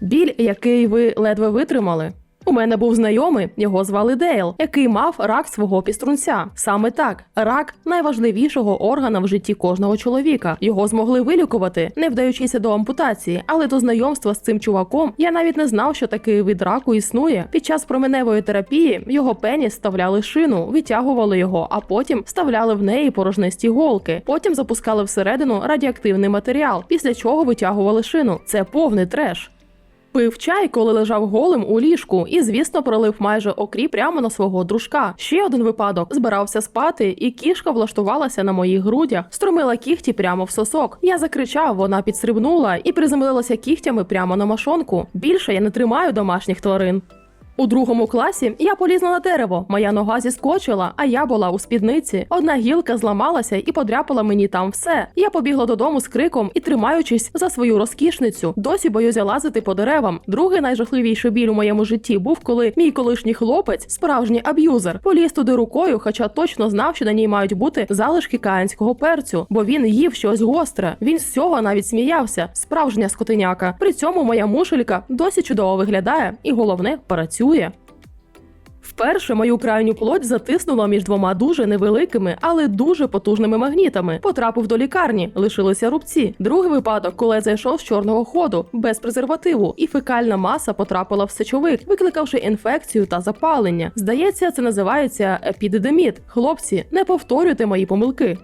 Біль, який ви ледве витримали. У мене був знайомий, його звали Дейл, який мав рак свого піструнця. Саме так, рак найважливішого органа в житті кожного чоловіка. Його змогли вилікувати, не вдаючися до ампутації. Але до знайомства з цим чуваком я навіть не знав, що такий вид раку існує. Під час променевої терапії його пеніс вставляли шину, витягували його, а потім вставляли в неї порожнисті голки. Потім запускали всередину радіоактивний матеріал, після чого витягували шину. Це повний треш. Пив чай, коли лежав голим у ліжку, і, звісно, пролив майже окрі прямо на свого дружка. Ще один випадок збирався спати, і кішка влаштувалася на моїх грудях, струмила кіхті прямо в сосок. Я закричав, вона підстрибнула і приземлилася кігтями прямо на машонку. Більше я не тримаю домашніх тварин. У другому класі я полізла на дерево. Моя нога зіскочила, а я була у спідниці. Одна гілка зламалася і подряпала мені там все. Я побігла додому з криком і тримаючись за свою розкішницю. Досі боюся лазити по деревам. Другий найжахливіший біль у моєму житті був, коли мій колишній хлопець, справжній аб'юзер, поліз туди рукою, хоча точно знав, що на ній мають бути залишки каїнського перцю, бо він їв щось гостре. Він з цього навіть сміявся. Справжня скотиняка. При цьому моя мушелька досі чудово виглядає, і головне працює. Вперше мою крайню плоть затиснуло між двома дуже невеликими, але дуже потужними магнітами. Потрапив до лікарні, лишилися рубці. Другий випадок, коли я зайшов з чорного ходу без презервативу, і фекальна маса потрапила в сечовик, викликавши інфекцію та запалення. Здається, це називається епідедеміт. Хлопці, не повторюйте мої помилки.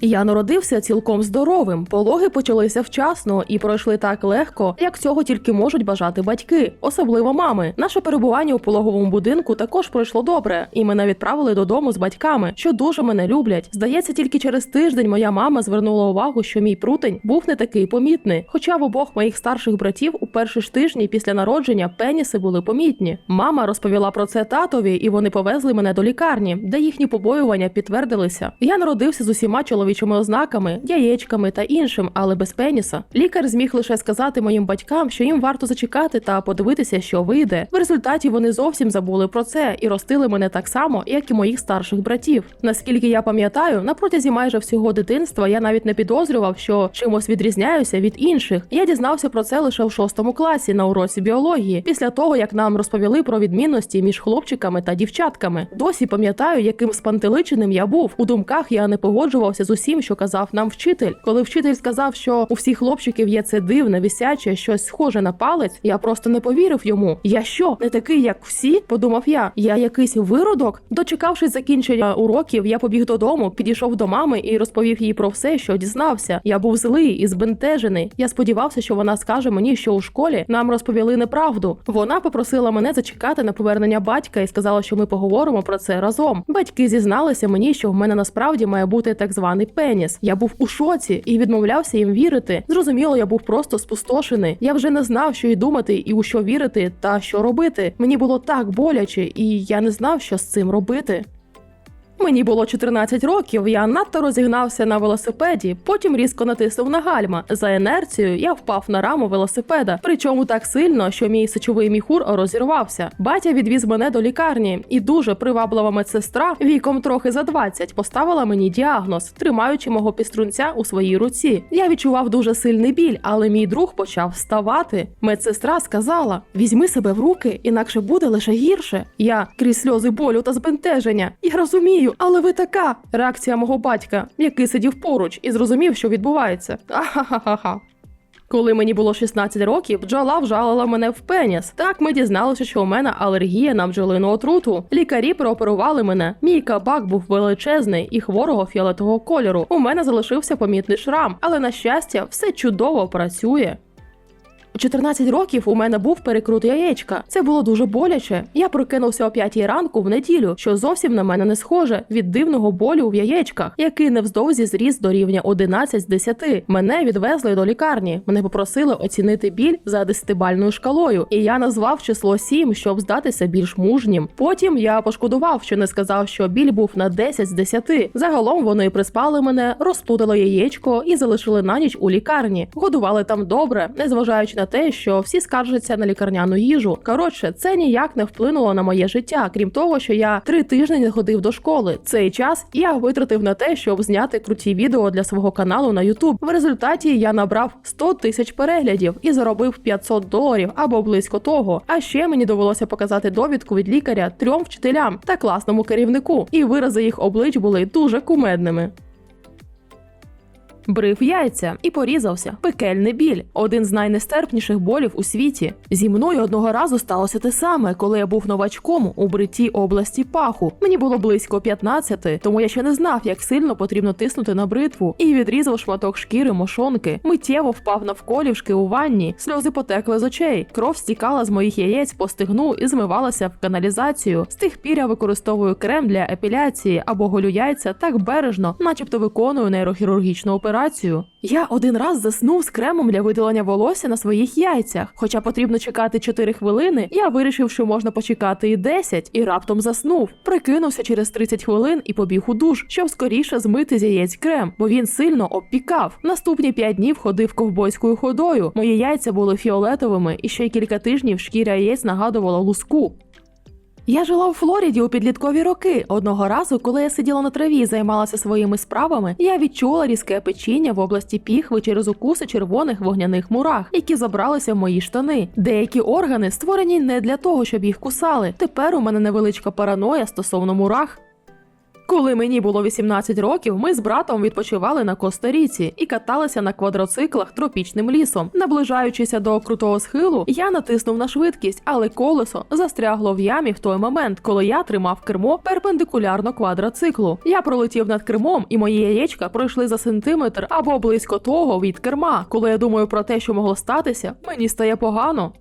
Я народився цілком здоровим. Пологи почалися вчасно і пройшли так легко, як цього тільки можуть бажати батьки, особливо мами. Наше перебування у пологовому будинку також пройшло добре, і мене відправили додому з батьками, що дуже мене люблять. Здається, тільки через тиждень моя мама звернула увагу, що мій прутень був не такий помітний. Хоча в обох моїх старших братів у перші ж тижні після народження пеніси були помітні. Мама розповіла про це татові, і вони повезли мене до лікарні, де їхні побоювання підтвердилися. Я народився з усіма чоловічими ознаками, яєчками та іншим, але без пеніса. Лікар зміг лише сказати моїм батькам, що їм варто зачекати та подивитися, що вийде. В результаті вони зовсім забули про це і ростили мене так само, як і моїх старших братів. Наскільки я пам'ятаю, на протязі майже всього дитинства я навіть не підозрював, що чимось відрізняюся від інших. Я дізнався про це лише в шостому класі на уроці біології, після того як нам розповіли про відмінності між хлопчиками та дівчатками. Досі пам'ятаю, яким спантеличеним я був. У думках я не погоджувався з усім, що казав нам вчитель. Коли вчитель сказав, що у всіх хлопчиків є це дивне, висяче, щось схоже на палець, я просто не повірив йому. Я що, не такий, як всі? Подумав я. Я якийсь виродок. Дочекавшись закінчення уроків, я побіг додому, підійшов до мами і розповів їй про все, що дізнався. Я був злий і збентежений. Я сподівався, що вона скаже мені, що у школі нам розповіли неправду. Вона попросила мене зачекати на повернення батька і сказала, що ми поговоримо про це разом. Батьки зізналися мені, що в мене насправді має бути так званий пеніс. Я був у шоці і відмовлявся їм вірити. Зрозуміло, я був просто спустошений. Я вже не знав, що й думати, і у що вірити та що робити. Мені було так боляче, і я не знав, що з цим робити. Мені було 14 років, я надто розігнався на велосипеді, потім різко натиснув на гальма. За інерцією я впав на раму велосипеда, причому так сильно, що мій сечовий міхур розірвався. Батя відвіз мене до лікарні, і дуже приваблива медсестра віком трохи за 20 поставила мені діагноз, тримаючи мого піструнця у своїй руці. Я відчував дуже сильний біль, але мій друг почав вставати. Медсестра сказала: візьми себе в руки, інакше буде лише гірше. Я крізь сльози болю та збентеження. Я розумію, але ви така. Реакція мого батька, який сидів поруч і зрозумів, що відбувається. Ахахаха. Коли мені було 16 років, бджола вжалила мене в пеніс. Так ми дізналися, що у мене алергія на бджолину отруту. Лікарі прооперували мене. Мій кабак був величезний і хворого фіолетового кольору. У мене залишився помітний шрам, але на щастя, все чудово працює. У 14 років у мене був перекрут яєчка. Це було дуже боляче. Я прокинувся о 5 ранку в неділю, що зовсім на мене не схоже від дивного болю в яєчках, який невздовзі зріс до рівня 11 з 10. Мене відвезли до лікарні. Мене попросили оцінити біль за десятибальною шкалою, і я назвав число 7, щоб здатися більш мужнім. Потім я пошкодував, що не сказав, що біль був на 10 з 10. Загалом вони приспали мене, розплутали яєчко і залишили на ніч у лікарні. Годували там добре, незважаючи на те, що всі скаржаться на лікарняну їжу. Коротше, це ніяк не вплинуло на моє життя, крім того, що я три тижні не ходив до школи. Цей час я витратив на те, щоб зняти круті відео для свого каналу на YouTube. В результаті я набрав 100 тисяч переглядів і заробив 500 доларів або близько того. А ще мені довелося показати довідку від лікаря трьом вчителям та класному керівнику, і вирази їх облич були дуже кумедними. Брив яйця і порізався. Пекельний біль один з найнестерпніших болів у світі. Зі мною одного разу сталося те саме, коли я був новачком у бритій області паху. Мені було близько 15, тому я ще не знав, як сильно потрібно тиснути на бритву, і відрізав шматок шкіри мошонки. Миттєво впав навколішки у ванні, сльози потекли з очей. Кров стікала з моїх яєць по стигну і змивалася в каналізацію. З тих пір я використовую крем для епіляції або голю яйця так бережно, начебто виконую нейрохірургічну операцію. Я один раз заснув з кремом для видалення волосся на своїх яйцях. Хоча потрібно чекати 4 хвилини, я вирішив, що можна почекати і 10, і раптом заснув. Прикинувся через 30 хвилин і побіг у душ, щоб скоріше змити з яєць крем, бо він сильно обпікав. Наступні 5 днів ходив ковбойською ходою. Мої яйця були фіолетовими, і ще кілька тижнів шкіря яєць нагадувала луску. Я жила у Флориді у підліткові роки. Одного разу, коли я сиділа на траві і займалася своїми справами, я відчула різке печіння в області піхви через укуси червоних вогняних мурах, які забралися в мої штани. Деякі органи створені не для того, щоб їх кусали. Тепер у мене невеличка параноя стосовно мурах. Коли мені було 18 років, ми з братом відпочивали на Коста-Ріці і каталися на квадроциклах тропічним лісом. Наближаючися до крутого схилу, я натиснув на швидкість, але колесо застрягло в ямі в той момент, коли я тримав кермо перпендикулярно квадроциклу. Я пролетів над кермом, і мої яєчка пройшли за сантиметр або близько того від керма. Коли я думаю про те, що могло статися, мені стає погано.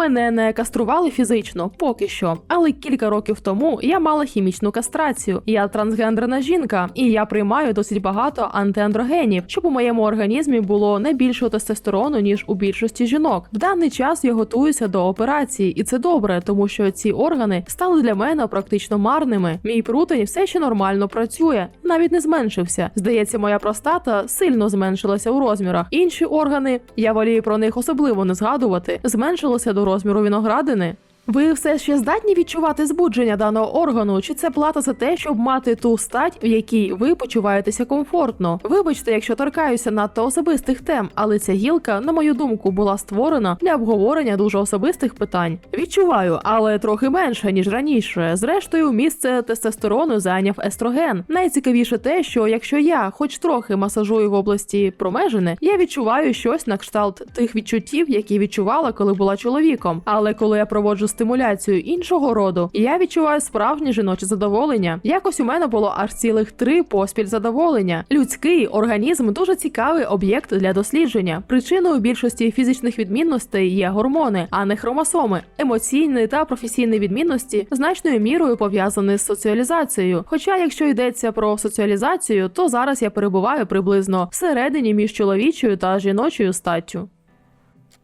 Мене не кастрували фізично, поки що, але кілька років тому я мала хімічну кастрацію. Я трансгендерна жінка, і я приймаю досить багато антиандрогенів, щоб у моєму організмі було не більше тестостерону, ніж у більшості жінок. В даний час я готуюся до операції, і це добре, тому що ці органи стали для мене практично марними. Мій прутень все ще нормально працює, навіть не зменшився. Здається, моя простата сильно зменшилася у розмірах. Інші органи, я волію про них особливо не згадувати, зменшилися до розміру виноградини. Ви все ще здатні відчувати збудження даного органу, чи це плата за те, щоб мати ту стать, в якій ви почуваєтеся комфортно? Вибачте, якщо торкаюся надто особистих тем, але ця гілка, на мою думку, була створена для обговорення дуже особистих питань. Відчуваю, але трохи менше ніж раніше. Зрештою, місце тестостерону зайняв естроген. Найцікавіше те, що якщо я, хоч трохи масажую в області промежини, я відчуваю щось на кшталт тих відчуттів, які відчувала, коли була чоловіком. Але коли я проводжу стимуляцію іншого роду, і я відчуваю справжнє жіноче задоволення. Якось у мене було аж цілих три поспіль задоволення. Людський організм дуже цікавий об'єкт для дослідження. Причиною більшості фізичних відмінностей є гормони, а не хромосоми. Емоційні та професійні відмінності значною мірою пов'язані з соціалізацією. Хоча, якщо йдеться про соціалізацію, то зараз я перебуваю приблизно всередині між чоловічою та жіночою статтю.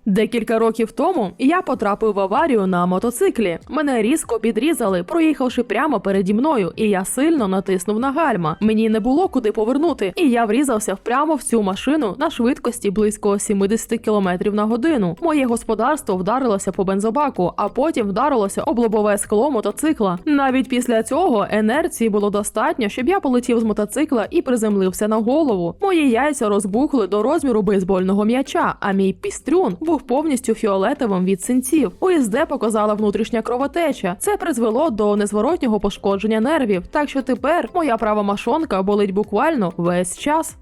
Декілька років тому я потрапив в аварію на мотоциклі. Мене різко підрізали, проїхавши прямо переді мною, і я сильно натиснув на гальма. Мені не було куди повернути, і я врізався прямо в цю машину на швидкості близько 70 км на годину. Моє господарство вдарилося по бензобаку, а потім вдарилося об лобове скло мотоцикла. Навіть після цього енерції було достатньо, щоб я полетів з мотоцикла і приземлився на голову. Мої яйця розбухли до розміру бейсбольного м'яча, а мій пістрюн був повністю фіолетовим від синців. УСД показала внутрішня кровотеча. Це призвело до незворотнього пошкодження нервів. Так що тепер моя права машонка болить буквально весь час.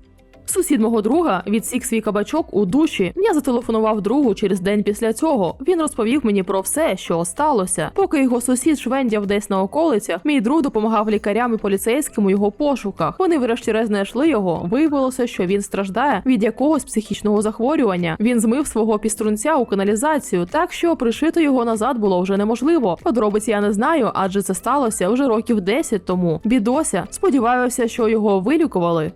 Сусід мого друга відсік свій кабачок у душі. Я зателефонував другу через день після цього. Він розповів мені про все, що сталося. Поки його сусід швендяв десь на околицях, мій друг допомагав лікарям і поліцейським у його пошуках. Вони врешті-решт знайшли його. Виявилося, що він страждає від якогось психічного захворювання. Він змив свого піструнця у каналізацію, так що пришити його назад було вже неможливо. Подробиці я не знаю, адже це сталося вже років 10 тому. Бідося, сподіваюся, що його вилікували.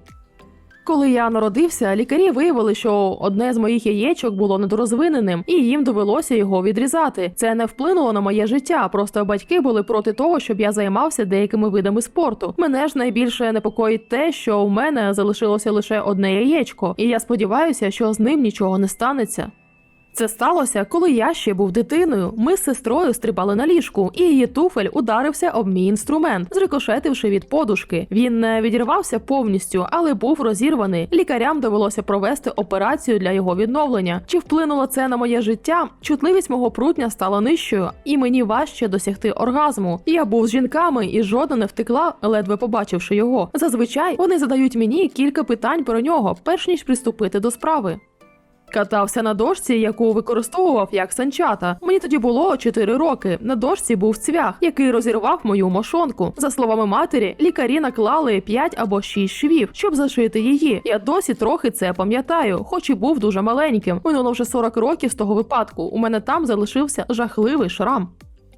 Коли я народився, лікарі виявили, що одне з моїх яєчок було недорозвиненим, і їм довелося його відрізати. Це не вплинуло на моє життя. Просто батьки були проти того, щоб я займався деякими видами спорту. Мене ж найбільше непокоїть те, що у мене залишилося лише одне яєчко, і я сподіваюся, що з ним нічого не станеться. Це сталося, коли я ще був дитиною. Ми з сестрою стрибали на ліжку, і її туфель ударився об мій інструмент, зрикошетивши від подушки. Він не відірвався повністю, але був розірваний. Лікарям довелося провести операцію для його відновлення. Чи вплинуло це на моє життя? Чутливість мого прутня стала нижчою, і мені важче досягти оргазму. Я був з жінками і жодна не втекла, ледве побачивши його. Зазвичай вони задають мені кілька питань про нього, перш ніж приступити до справи. Катався на дошці, яку використовував як санчата. Мені тоді було 4 роки. На дошці був цвях, який розірвав мою мошонку. За словами матері, лікарі наклали 5 або 6 швів, щоб зашити її. Я досі трохи це пам'ятаю, хоч і був дуже маленьким. Минуло вже 40 років з того випадку. У мене там залишився жахливий шрам.